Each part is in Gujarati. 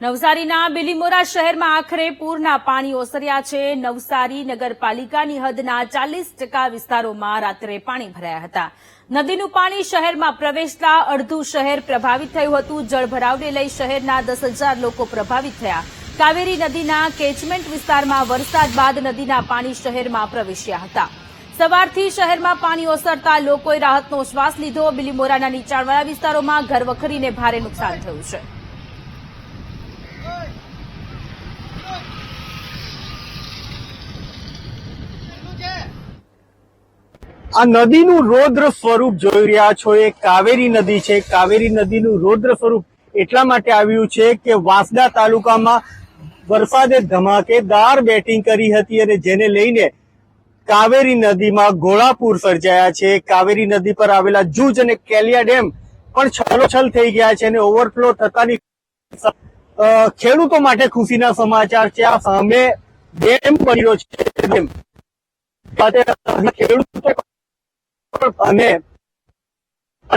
નવસારીના બિલીમોરા શહેરમાં આખરે પૂરના પાણી ઓસર્યા છે. નવસારી નગરપાલિકાની હદના ચાલીસ ટકા વિસ્તારોમાં રાત્રે પાણી ભરાયા હતા. નદીનું પાણી શહેરમાં પ્રવેશતા અડધું શહેર પ્રભાવિત થયું હતું. જળભરાવને લઈ શહેરના દસ હજાર લોકો પ્રભાવિત થયા. કાવેરી નદીના કેચમેન્ટ વિસ્તારમાં વરસાદ બાદ નદીના પાણી શહેરમાં પ્રવેશ્યા હતા. સવારથી શહેરમાં પાણી ઓસરતા લોકોએ રાહતનો શ્વાસ લીધો. બિલીમોરાના નીચાણવાળા વિસ્તારોમાં ઘરવખરીને ભારે નુકસાન થયું છે. આ નદીનું રૌદ્ર સ્વરૂપ જોઈ રહ્યા છો. એ કાવેરી નદી છે. કાવેરી નદીનું રૌદ્ર સ્વરૂપ એટલા માટે આવ્યું છે કે વાંસદા તાલુકામાં વરસાદે ધમાકેદાર બેટિંગ કરી હતી અને જેને લઈને કાવેરી નદીમાં ઘોડાપુર સર્જાયા છે. કાવેરી નદી પર આવેલા જૂજ અને કેલિયા ડેમ પણ છલોછલ થઈ ગયા છે અને ઓવરફ્લો થતાની ખેડૂતો માટે ખુશીના સમાચાર છે. આ સામે ડેમ બન્યો છે. ડેમ. ખેડૂતો અને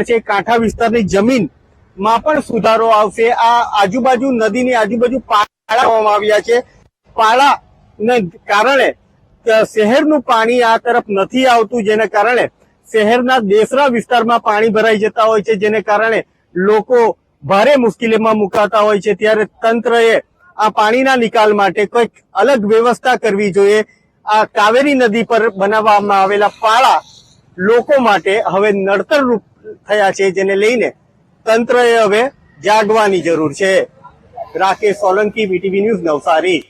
છે, કાંઠા વિસ્તારની જમીનમાં પણ સુધારો આવશે. આ આજુબાજુ નદીની આજુબાજુ પાળા આવ્યા છે. પાળા ને કારણે શહેરનું પાણી આ તરફ નથી આવતું, જેને કારણે શહેરના દેસરા વિસ્તારમાં પાણી ભરાઈ જતા હોય છે, જેને કારણે લોકો ભારે મુશ્કેલીમાં મુકાતા હોય છે, ત્યારે તંત્રએ આ પાણીના નિકાલ માટે કોઈક અલગ વ્યવસ્થા કરવી જોઈએ. આ કાવેરી નદી પર બનાવવામાં આવેલા પાળા લોકો માટે હવે નડતર રૂપ થયા છે, જેને લઈને તંત્રએ હવે જાગવાની જરૂર છે. Rakesh Solanki VTV news Navsari.